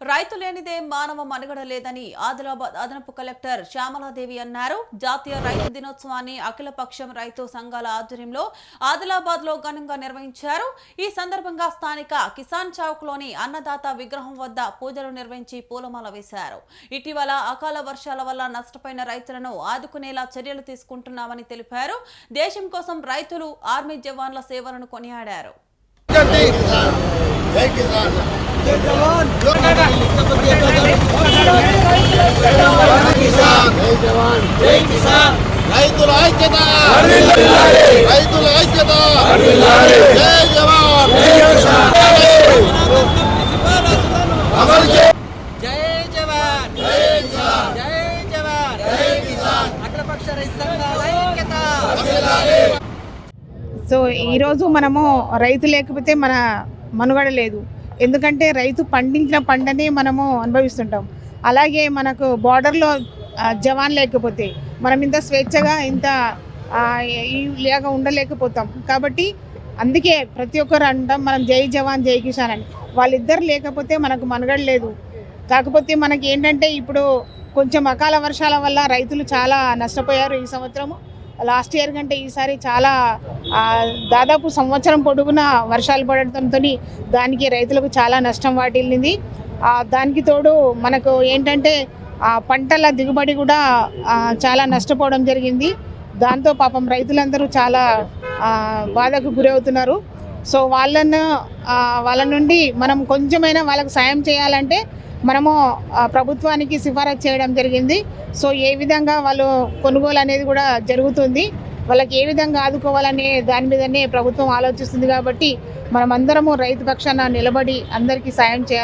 రైతు లేనిదే మానవ మనుగడ లేదని ఆదిలాబాద్ అదనపు కలెక్టర్ శ్యామలాదేవి అన్నారు. జాతీయ రైతు దినోత్సవాన్ని అఖిలపక్షం రైతు సంఘాల ఆధ్వర్యంలో ఆదిలాబాద్లో ఘనంగా నిర్వహించారు. ఈ సందర్భంగా స్థానిక కిసాన్ చౌక్లోని అన్నదాత విగ్రహం వద్ద పూజలు నిర్వహించి పూలమాల వేశారు. ఇటీవల అకాల వర్షాల వల్ల నష్టపోయిన రైతులను ఆదుకునేలా చర్యలు తీసుకుంటున్నామని తెలిపారు. దేశం కోసం రైతులు ఆర్మీ జవాన్ల సేవలను కొనియాడారు జై కిసాన్ జై జవాన్ జై కిసాన్ రైతుల ఐక్యత రైతుల ఐక్యత జై జవాన్ అమలు జై జవాన్ జై జవాన్ అఖిలపక్ష రైతు ఐక్యత సో ఈరోజు మనము రైతు లేకపోతే మన మనుగడ లేదు. ఎందుకంటే రైతు పండించిన పంటనే మనము అనుభవిస్తుంటాం. అలాగే మనకు బార్డర్లో జవాన్ లేకపోతే మనం ఇంత స్వేచ్ఛగా ఇంత ఈ లేక ఉండలేకపోతాం. కాబట్టి అందుకే ప్రతి ఒక్కరు అంటాం మనం జై జవాన్ జై కిషాన్ అని. వాళ్ళిద్దరు లేకపోతే మనకు మనగడ లేదు. కాకపోతే మనకి ఏంటంటే ఇప్పుడు కొంచెం అకాల వర్షాల వల్ల రైతులు చాలా నష్టపోయారు ఈ సంవత్సరము. లాస్ట్ ఇయర్ కంటే ఈసారి చాలా దాదాపు సంవత్సరం పొడుగున వర్షాలు పడటంతో దానికి రైతులకు చాలా నష్టం వాటిల్లింది. దానికి తోడు మనకు ఏంటంటే ఆ పంటల దిగుబడి కూడా చాలా నష్టపోవడం జరిగింది. దాంతో పాపం రైతులందరూ చాలా బాధకు గురవుతున్నారు. సో వాళ్ళను వాళ్ళ నుండి మనం కొంచెమైనా వాళ్ళకు సాయం చేయాలంటే మనము ప్రభుత్వానికి సిఫారసు చేయడం జరిగింది. సో ఏ విధంగా వాళ్ళు కొనుగోలు అనేది కూడా జరుగుతుంది. వాళ్ళకి ఏ విధంగా ఆదుకోవాలనే దాని మీదనే ప్రభుత్వం ఆలోచిస్తుంది కాబట్టి మనమందరము రైతు పక్షాన నిలబడి అందరికీ సాయం చేయాలి